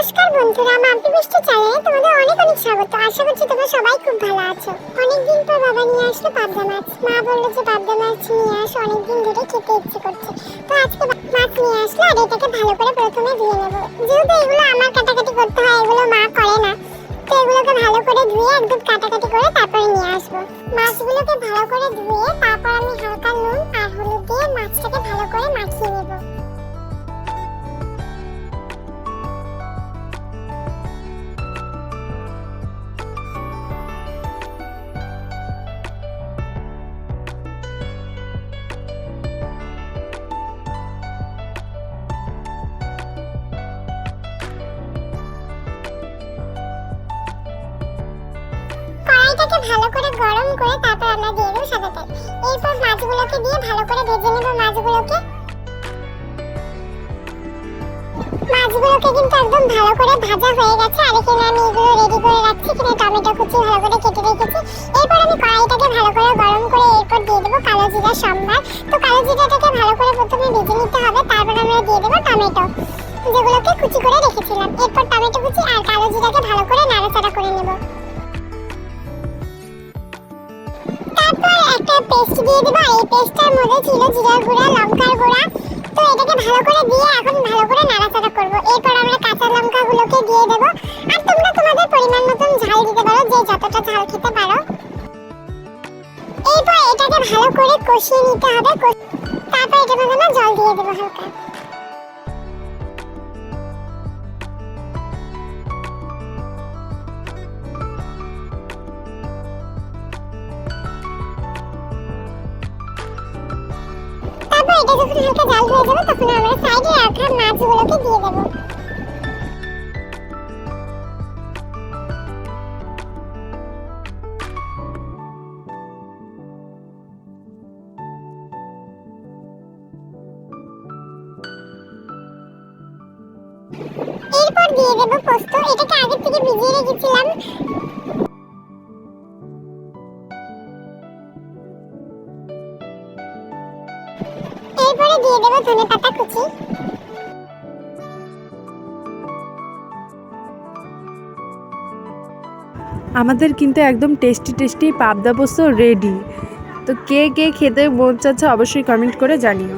নমস্কার বন্ধুরা মাম্পি মিষ্টি চ্যানেলে তোমাদের অনেক অনেক স্বাগত। আশা করছি তোমরা সবাই খুব ভালো আছো। অনেকদিন পর বাবা নিয়ে আসলো পাবদা মাছ। মা বলল যে, পাবদা মাছ নিয়ে আসো, অনেকদিন ধরে খেতে ইচ্ছে করছে। তো আজকে মাছ নিয়ে আসলো আর এটাকে ভালো করে প্রথমে ধুয়ে নেব। যেহেতু এগুলো আমার কাটাকাটি করতে হয়, এগুলো মা করে না, তো এগুলোকে ভালো করে ধুয়ে একদম কাটাকাটি করে তারপরে নিয়ে আসব। মাছগুলোকে ভালো করে ধুয়ে তারপর কড়াইটাকে ভালো করে গরম করে তারপর আমরা দিয়ে দেবো সাদা তেল। এরপর মাছগুলোকে দিয়ে ভালো করে ভেজে নেব মাছগুলোকে। মাছগুলোকে কিন্তু একদম ভালো করে ভাজা হয়ে গেছে। আর এখানে আমি এগুলো রেডি করে রাখছি। এখানে টমেটো কুচি ভালো করে কেটে রেখেছি। এরপর আমি কড়াইটাকে ভালো করে গরম করে এরপর দিয়ে দেবো কালো জিরা সম্বার। তো কালো জিরাটাকে ভালো করে প্রথমে ভেজে নিতে হবে। তারপর আমরা দিয়ে দেবো টমেটো। যেগুলোকে কুচি করে রেখেছিলাম। এরপর টমেটো কুচি আর কালো জিরাকে ভালো করে জিরার গুঁড়া, লঙ্কার গুঁড়া। তো এটাকে ভালো করে দিয়ে এখন ভালো করে নাড়াচাড়া করব। এরপর আমরা কাঁচা লঙ্কাগুলোকে দিয়ে দেবো। আর তোমরা তোমাদের পরিমাণ মতন ঝাল দিতে পারো, যে যতটা ঝাল খেতে পারো। এরপর এটাকে ভালো করে কষিয়ে নিতে হবে। তারপর এটার মধ্যে জল দিয়ে দেবো হালকা। এটা যখন হালকা জাল হয়ে যাবে তখন আমরা সাইডে রাখা মাছগুলোকে দিয়ে দেবো। এরপর দিয়ে দেবো পোস্ত। এটাকে আগে থেকে ভিজিয়ে রেখেছিলাম। এরপরে দিয়ে দেবো ধনে পাতা কুচি। আমাদের কিন্তু একদম টেস্টি টেস্টি পাবদা পোস্ত রেডি তো কে কে খেতে মন চাচ্ছে অবশ্যই কমেন্ট করে জানিও।